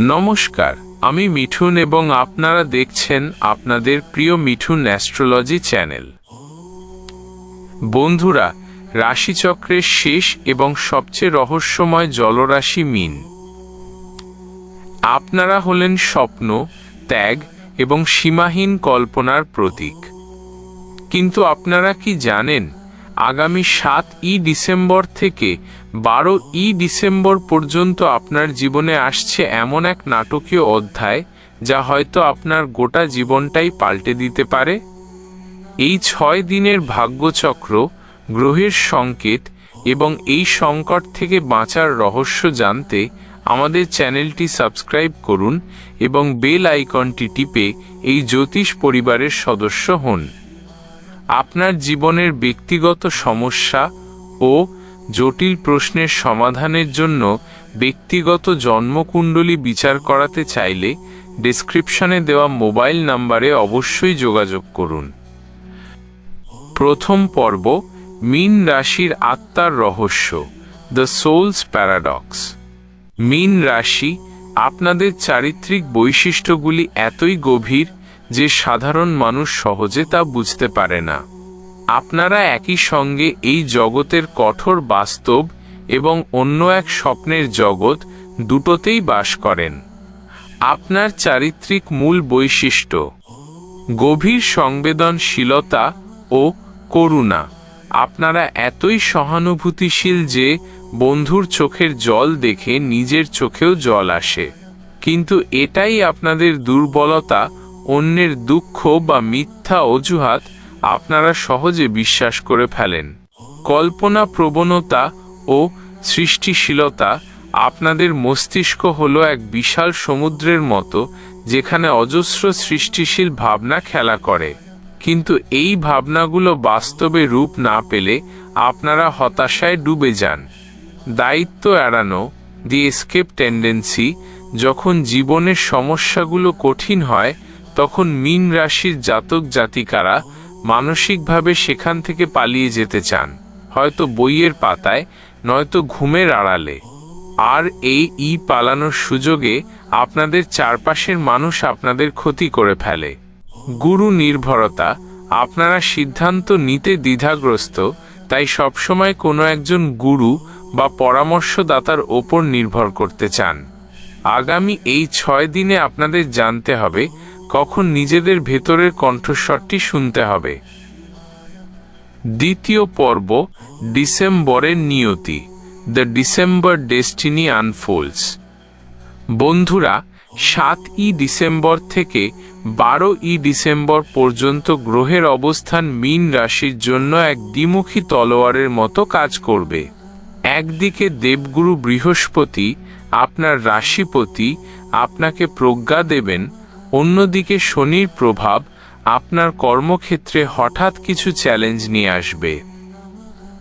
নমস্কার, আমি মিঠুন এবং আপনারা দেখছেন আপনাদের প্রিয় মিঠুন অ্যাস্ট্রোলজি চ্যানেল। বন্ধুরা, রাশিচক্রের শেষ এবং সবচেয়ে রহস্যময় জলরাশি মিন। আপনারা হলেন স্বপ্ন, ত্যাগ এবং সীমাহীন কল্পনার প্রতীক। কিন্তু আপনারা কি জানেন? আগামী সাত ই ডিসেম্বর থেকে বারো ই ডিসেম্বর পর্যন্ত আপনার জীবনে আসছে এমন এক নাটকীয় অধ্যায় যা হয়তো আপনার গোটা জীবনটাই পাল্টে দিতে পারে। এই ছয় দিনের ভাগ্যচক্র, গ্রহের সংকেত এবং এই সংকট থেকে বাঁচার রহস্য জানতে আমাদের চ্যানেলটি সাবস্ক্রাইব করুন এবং বেল আইকনটি টিপে এই জ্যোতিষ পরিবারের সদস্য হন। আপনার জীবনের ব্যক্তিগত সমস্যা ও জটিল প্রশ্নের সমাধানের জন্য ব্যক্তিগত জন্মকুণ্ডলী বিচার করাতে চাইলে ডেসক্রিপশনে দেওয়া মোবাইল নাম্বারে অবশ্যই যোগাযোগ করুন। প্রথম পর্ব, মিন রাশির আত্মার রহস্য দ্য সোলস প্যারাডক্স মিন রাশি, আপনাদের চারিত্রিক বৈশিষ্ট্যগুলি এতই গভীর যে সাধারণ মানুষ সহজে তা বুঝতে পারে না। আপনারা একই সঙ্গে এই জগতের কঠোর বাস্তব এবং অন্য এক স্বপ্নের জগৎ দুটোতেই বাস করেন। আপনার চারিত্রিক মূল বৈশিষ্ট্য, গভীর সংবেদনশীলতা ও করুণা। আপনারা এতই সহানুভূতিশীল যে বন্ধুর চোখের জল দেখে নিজের চোখেও জল আসে। কিন্তু এটাই আপনাদের দুর্বলতা অন্যের দুঃখ বা মিথ্যা অজুহাত আপনারা সহজে বিশ্বাস করে ফেলেন। কল্পনা প্রবণতা ও সৃষ্টিশীলতা আপনাদের মস্তিষ্ক হলো এক বিশাল সমুদ্রের মতো, যেখানে অজস্র সৃষ্টিশীল ভাবনা খেলা করে। কিন্তু এই ভাবনাগুলো বাস্তবে রূপ না পেলে আপনারা হতাশায় ডুবে যান। দায়িত্ব এড়ানো, দি এসকেপ টেন্ডেন্সি, যখন জীবনের সমস্যাগুলো কঠিন হয় তখন মিন রাশির জাতক জাতিকারা মানসিকভাবে সেখান থেকে পালিয়ে যেতে চান। হয়তো বইয়ের পাতায়, নয়তো ঘুমের আড়ালে। আর এই ই পালানোর সুযোগে আপনাদের চারপাশের মানুষ আপনাদের ক্ষতি করে ফেলে। গুরু নির্ভরতা, আপনারা সিদ্ধান্ত নিতে দ্বিধাগ্রস্ত, তাই সবসময় কোনো একজন গুরু বা পরামর্শদাতার ওপর নির্ভর করতে চান। আগামী এই ছয় দিনে আপনাদের জানতে হবে কখন নিজেদের ভেতরের কণ্ঠস্বরটি শুনতে হবে। দ্বিতীয় পর্ব, ডিসেম্বরের নিয়তি। দ্য ডিসেম্বর ডেস্টিনি আনফোলস বন্ধুরা, সাত ই ডিসেম্বর থেকে বারো ই ডিসেম্বর পর্যন্ত গ্রহের অবস্থান মিন রাশির জন্য এক দ্বিমুখী তলোয়ারের মতো কাজ করবে। একদিকে দেবগুরু বৃহস্পতি, আপনার রাশিপতি, আপনাকে প্রজ্ঞা দেবেন অন্যদিকে শনির প্রভাব আপনার কর্মক্ষেত্রে হঠাৎ কিছু চ্যালেঞ্জ নিয়ে আসবে।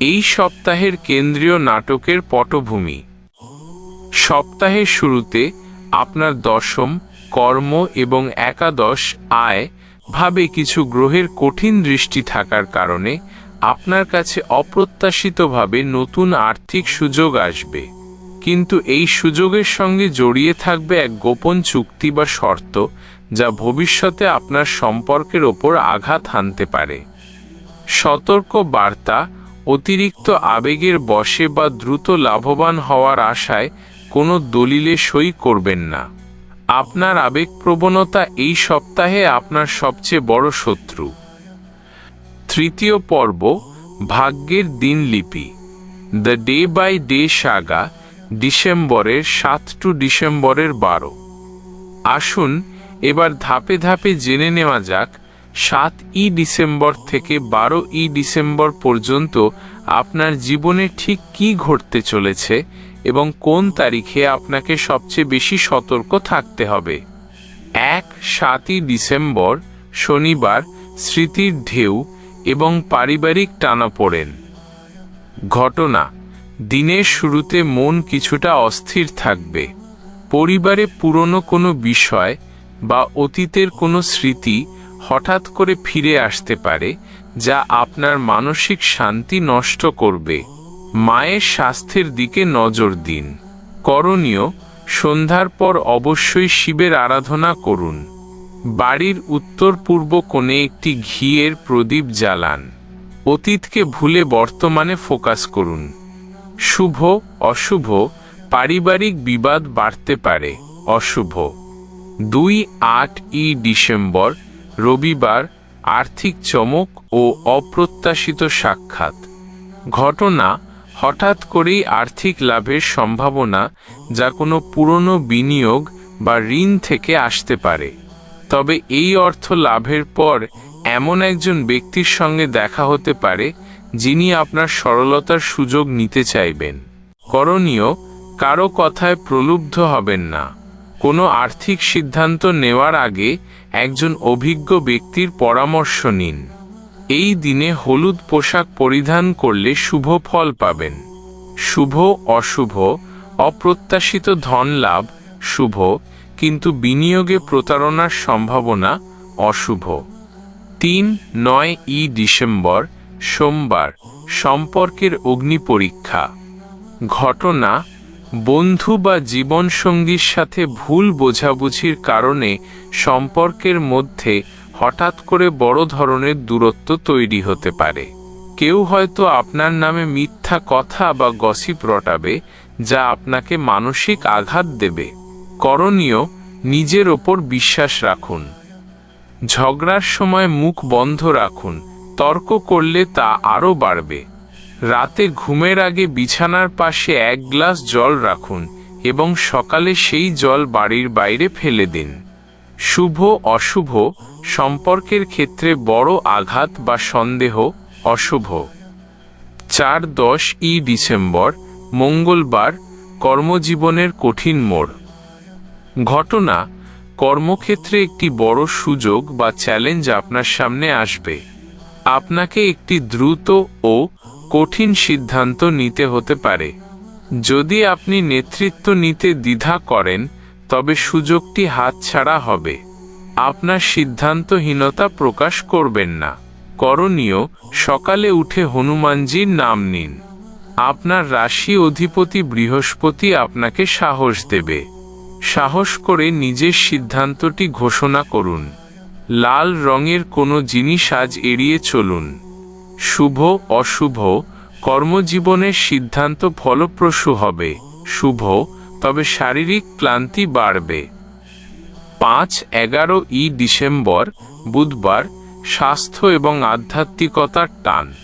এই সপ্তাহের কেন্দ্রীয় নাটকের পটভূমি। সপ্তাহের শুরুতে আপনার দশম, কর্ম এবং একাদশ আয় ভাবে কিছু গ্রহের কঠিন দৃষ্টি থাকার কারণে আপনার কাছে অপ্রত্যাশিতভাবে নতুন আর্থিক সুযোগ আসবে। কিন্তু এই সুযোগের সঙ্গে জড়িয়ে থাকবে এক গোপন চুক্তি বা শর্ত যা ভবিষ্যতে আপনার সম্পর্কের ওপর আঘাত হানতে পারে। সতর্ক বার্তা, অতিরিক্ত আবেগের বশে বা দ্রুত লাভবান হওয়ার আশায় কোনো দলিলে সই করবেন না। আপনার আবেগপ্রবণতা এই সপ্তাহে আপনার সবচেয়ে বড় শত্রু। তৃতীয় পর্ব, ভাগ্যের দিনলিপি। The day by day saga, ডিসেম্বরের সাত টু ডিসেম্বরের বারো। আসুন এবার ধাপে ধাপে জেনে নেওয়া যাক, সাত ই ডিসেম্বর থেকে বারো ই ডিসেম্বর পর্যন্ত আপনার জীবনে ঠিক কি ঘটতে চলেছে এবং কোন তারিখে আপনাকে সবচেয়ে বেশি সতর্ক থাকতে হবে। এক সাতই ডিসেম্বর, শনিবার, স্মৃতির ঢেউ এবং পারিবারিক টানাপোড়েন। ঘটনা, দিনের শুরুতে মন কিছুটা অস্থির থাকবে। পরিবারে পুরনো কোনো বিষয় বা অতীতের কোনো স্মৃতি হঠাৎ করে ফিরে আসতে পারে, যা আপনার মানসিক শান্তি নষ্ট করবে। মায়ের স্বাস্থ্যের দিকে নজর দিন। করণীয়, সন্ধ্যার পর অবশ্যই শিবের আরাধনা করুন। বাড়ির উত্তর পূর্ব কোণে একটি ঘিয়ের প্রদীপ জ্বালান। অতীতকে ভুলে বর্তমানে ফোকাস করুন। শুভ, অশুভ, পারিবারিক বিবাদ বাড়তে পারে। অশুভ। দুই আট ই ডিসেম্বর, রবিবার, আর্থিক চমক ও অপ্রত্যাশিত সাক্ষাৎ। ঘটনা হঠাৎ করেই আর্থিক লাভের সম্ভাবনা যা কোনো পুরনো বিনিয়োগ বা ঋণ থেকে আসতে পারে। তবে এই অর্থ লাভের পর এমন একজন ব্যক্তির সঙ্গে দেখা হতে পারে যিনি আপনার সরলতার সুযোগ নিতে চাইবেন। করণীয়, কারও কথায় প্রলুব্ধ হবেন না। কোনো আর্থিক সিদ্ধান্ত নেওয়ার আগে একজন অভিজ্ঞ ব্যক্তির পরামর্শ নিন। এই দিনে হলুদ পোশাক পরিধান করলে শুভ ফল পাবেন। শুভ, অশুভ, অপ্রত্যাশিত ধন লাভ, শুভ, কিন্তু বিনিয়োগে প্রতারণার সম্ভাবনা অশুভ। তিন, নয় ই ডিসেম্বর, সোমবার, সম্পর্কের অগ্নি পরীক্ষা ঘটনা বন্ধু বা জীবনসঙ্গীর সাথে ভুল বোঝাবুঝির কারণে সম্পর্কের মধ্যে হঠাৎ করে বড় ধরনের দূরত্ব তৈরি হতে পারে। কেউ হয়তো আপনার নামে মিথ্যা কথা বা গসিপ রটাবে, যা আপনাকে মানসিক আঘাত দেবে। করণীয়, নিজের ওপর বিশ্বাস রাখুন। ঝগড়ার সময় মুখ বন্ধ রাখুন। তর্ক করলে তা আরও বাড়বে। রাতে ঘুমের আগে বিছানার পাশে এক গ্লাস জল রাখুন এবং সকালে সেই জল বাড়ির বাইরে ফেলে দিন। শুভ অশুভ সম্পর্কের ক্ষেত্রে বড় আঘাত বা সন্দেহ অশুভ। চার দশ ই ডিসেম্বর, মঙ্গলবার, কর্মজীবনের কঠিন মোড়। ঘটনা, কর্মক্ষেত্রে একটি বড় সুযোগ বা চ্যালেঞ্জ আপনার সামনে আসবে। আপনাকে একটি দ্রুত ও কঠিন সিদ্ধান্ত নিতে হতে পারে। যদি আপনি নেতৃত্ব নিতে দ্বিধা করেন, তবে সুযোগটি হাতছাড়া হবে। আপনার সিদ্ধান্তহীনতা প্রকাশ করবেন না। করণীয়, সকালে উঠে হনুমানজির নাম নিন। আপনার রাশি অধিপতি বৃহস্পতি আপনাকে সাহস দেবে। সাহস করে নিজের সিদ্ধান্তটি ঘোষণা করুন। লাল রঙের কোনো জিনিস আজ এড়িয়ে চলুন। শুভ, অশুভ কর্মজীবনের সিদ্ধান্ত ফলপ্রসূ হবে। শুভ, তবে শারীরিক ক্লান্তি বাড়বে। পাঁচ, এগারো ই ডিসেম্বর, বুধবার, স্বাস্থ্য এবং আধ্যাত্মিকতার টান।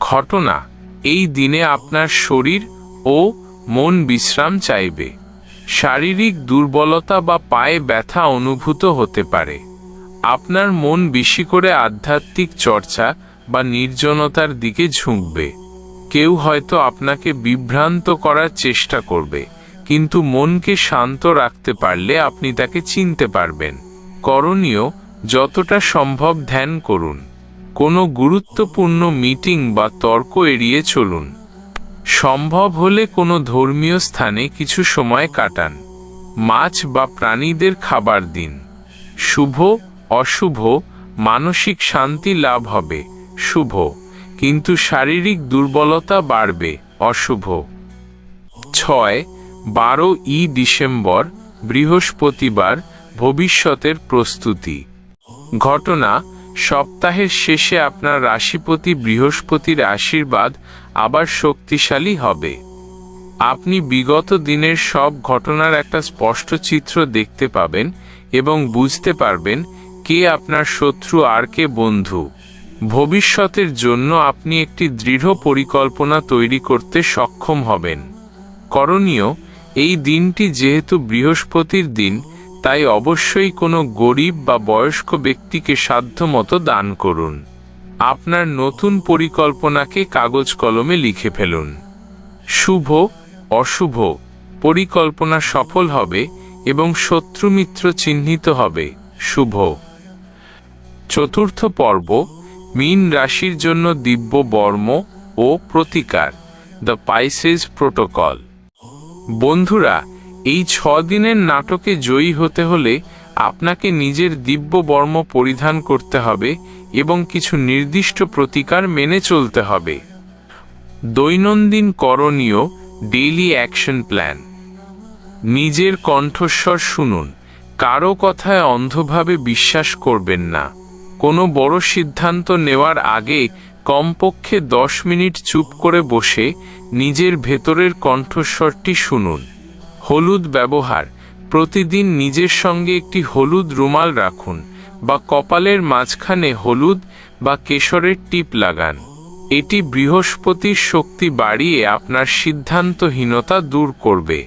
ঘটনা, এই দিনে আপনার শরীর ও মন বিশ্রাম চাইবে। শারীরিক দুর্বলতা বা পায়ে ব্যথা অনুভূত হতে পারে। আপনার মন বেশি করে আধ্যাত্মিক চর্চা বা নির্জনতার দিকে ঝুঁকবে। কেউ হয়তো আপনাকে বিভ্রান্ত করার চেষ্টা করবে, কিন্তু মনকে শান্ত রাখতে পারলে আপনি তাকে চিনতে পারবেন। করণীয়, যতটা সম্ভব ধ্যান করুন। কোনো গুরুত্বপূর্ণ মিটিং বা তর্ক এড়িয়ে চলুন। সম্ভব হলে কোনো ধর্মীয় স্থানে কিছু সময় কাটান। মাছ বা প্রাণীদের খাবার দিন। শুভ, অশুভ, মানসিক শান্তি লাভ হবে। শুভ, কিন্তু শারীরিক দুর্বলতা বাড়বে, অশুভ। ছয়, বারো ই ডিসেম্বর, বৃহস্পতিবার, ভবিষ্যতের প্রস্তুতি। ঘটনা, সপ্তাহের শেষে আপনার রাশিপতি বৃহস্পতির আশীর্বাদ আবার শক্তিশালী হবে। আপনি বিগত দিনের সব ঘটনার একটা স্পষ্ট চিত্র দেখতে পাবেন এবং বুঝতে পারবেন কে আপনার শত্রু আর কে বন্ধু। ভবিষ্যতের জন্য আপনি একটি দৃঢ় পরিকল্পনা তৈরি করতে সক্ষম হবেন। করণীয়, এই দিনটি যেহেতু বৃহস্পতির দিন, তাই অবশ্যই কোনো গরিব বা বয়স্ক ব্যক্তিকে সাধ্যমতো দান করুন। আপনার নতুন পরিকল্পনাকে কাগজ কলমে লিখে ফেলুন। শুভ, অশুভ, পরিকল্পনা সফল হবে এবং শত্রুমিত্র চিহ্নিত হবে। শুভ। চতুর্থ পর্ব মীন রাশির জন্য দিব্য বর্ম ও প্রতিকার। দ্য পাইসেস প্রোটোকল বন্ধুরা, এই ছ দিনের নাটকে জয়ী হতে হলে আপনাকে নিজের দিব্য বর্ম পরিধান করতে হবে এবং কিছু নির্দিষ্ট প্রতিকার মেনে চলতে হবে। দৈনন্দিন করণীয় ডেইলি অ্যাকশন প্ল্যান নিজের কণ্ঠস্বর শুনুন, কারও কথায় অন্ধভাবে বিশ্বাস করবেন না। কোনো বড় সিদ্ধান্ত নেওয়ার আগে কমপক্ষে দশ মিনিট চুপ করে বসে নিজের ভেতরের কণ্ঠস্বরটি শুনুন। হলুদ ব্যবহার। প্রতিদিন নিজের সঙ্গে একটি হলুদ রুমাল রাখুন বা কপালের মাঝখানে হলুদ বা কেশরের টিপ লাগান। এটি বৃহস্পতির শক্তি বাড়িয়ে আপনার সিদ্ধান্তহীনতা দূর করবে।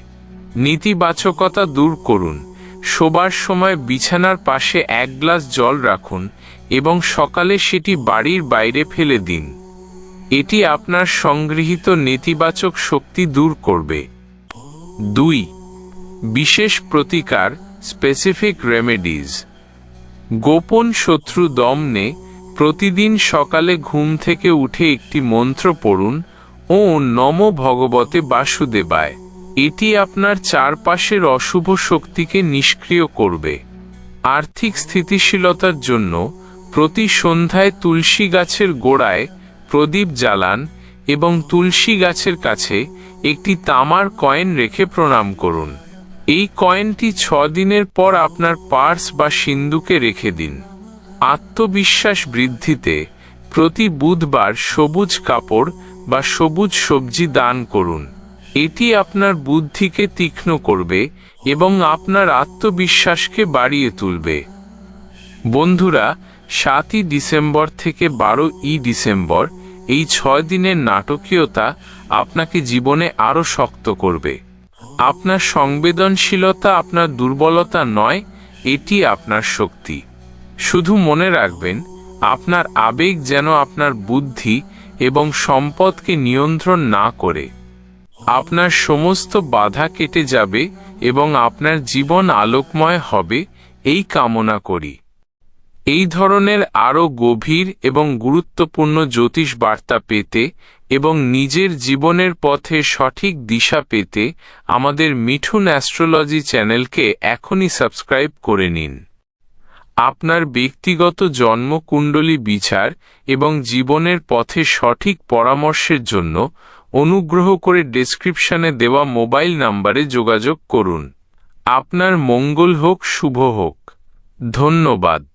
নীতিবাচকতা দূর করুন। শোবার সময় বিছানার পাশে এক গ্লাস জল রাখুন এবং সকালে সেটি বাড়ির বাইরে ফেলে দিন। এটি আপনার সংগৃহীত নেতিবাচক শক্তি দূর করবে। দুই, বিশেষ প্রতিকার স্পেসিফিক রেমেডিজ গোপন শত্রু দমনে প্রতিদিন সকালে ঘুম থেকে উঠে একটি মন্ত্র পড়ুন ও নম ভগবতে বাসুদেবায়। এটি আপনার চারপাশের অশুভ শক্তিকে নিষ্ক্রিয় করবে। আর্থিক স্থিতিশীলতার জন্য প্রতি সন্ধ্যায় তুলসী গাছের গোড়ায় প্রদীপ জ্বালান এবং তুলসী গাছের কাছে একটি তামার কয়েন রেখে প্রণাম করুন। এই কয়েনটি ছ দিনের পর আপনার পার্স বা সিন্ধুকে রেখে দিন। আত্মবিশ্বাস বৃদ্ধিতে প্রতি বুধবার সবুজ কাপড় বা সবুজ সবজি দান করুন। এটি আপনার বুদ্ধিকে তীক্ষ্ণ করবে এবং আপনার আত্মবিশ্বাসকে বাড়িয়ে তুলবে। বন্ধুরা সাতই ডিসেম্বর থেকে বারো ই ডিসেম্বর, এই ছয় দিনের নাটকীয়তা আপনাকে জীবনে আরও শক্ত করবে। আপনার সংবেদনশীলতা আপনার দুর্বলতা নয়, এটি আপনার শক্তি। শুধু মনে রাখবেন, আপনার আবেগ যেন আপনার বুদ্ধি এবং সম্পদকে নিয়ন্ত্রণ না করে। আপনার সমস্ত বাধা কেটে যাবে এবং আপনার জীবন আলোকময় হবে, এই কামনা করি। এই ধরনের আরও গভীর এবং গুরুত্বপূর্ণ জ্যোতিষ বার্তা পেতে এবং নিজের জীবনের পথে সঠিক দিশা পেতে আমাদের মিঠুন অ্যাস্ট্রোলজি চ্যানেলকে এখনই সাবস্ক্রাইব করে নিন। আপনার ব্যক্তিগত জন্মকুণ্ডলী বিচার এবং জীবনের পথে সঠিক পরামর্শের জন্য অনুগ্রহ করে ডেসক্রিপশনে দেওয়া মোবাইল নম্বরে যোগাযোগ করুন। আপনার মঙ্গল হোক, শুভ হোক। ধন্যবাদ।